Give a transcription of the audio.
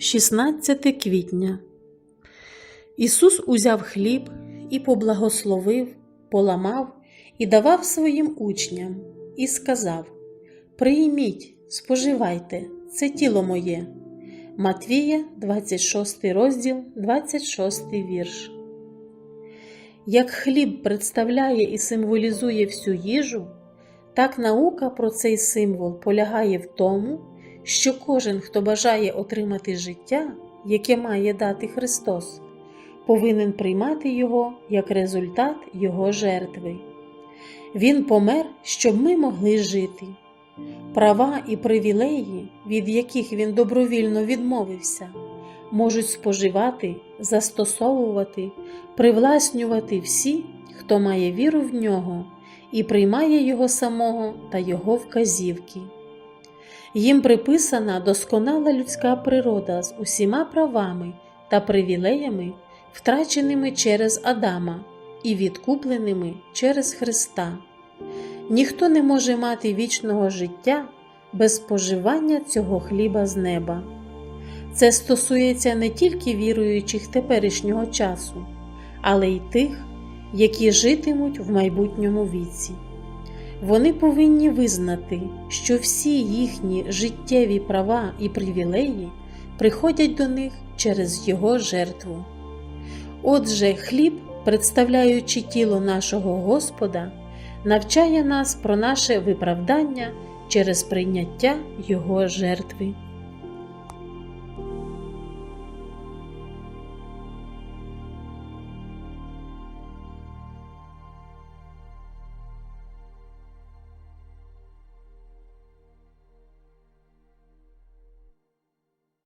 16 квітня. Ісус узяв хліб і поблагословив, поламав і давав своїм учням, і сказав: Прийміть, споживайте, це тіло моє. Матвія, 26 розділ, 26 вірш. Як хліб представляє і символізує всю їжу, так наука про цей символ полягає в тому, що кожен, хто бажає отримати життя, яке має дати Христос, повинен приймати його як результат Його жертви. Він помер, щоб ми могли жити. Права і привілеї, від яких він добровільно відмовився, можуть споживати, застосовувати, привласнювати всі, хто має віру в нього і приймає його самого та його вказівки. Їм приписана досконала людська природа з усіма правами та привілеями, втраченими через Адама і відкупленими через Христа. Ніхто не може мати вічного життя без споживання цього хліба з неба. Це стосується не тільки віруючих теперішнього часу, але й тих, які житимуть в майбутньому віці. Вони повинні визнати, що всі їхні життєві права і привілеї приходять до них через Його жертву. Отже, хліб, представляючи тіло нашого Господа, навчає нас про наше виправдання через прийняття Його жертви.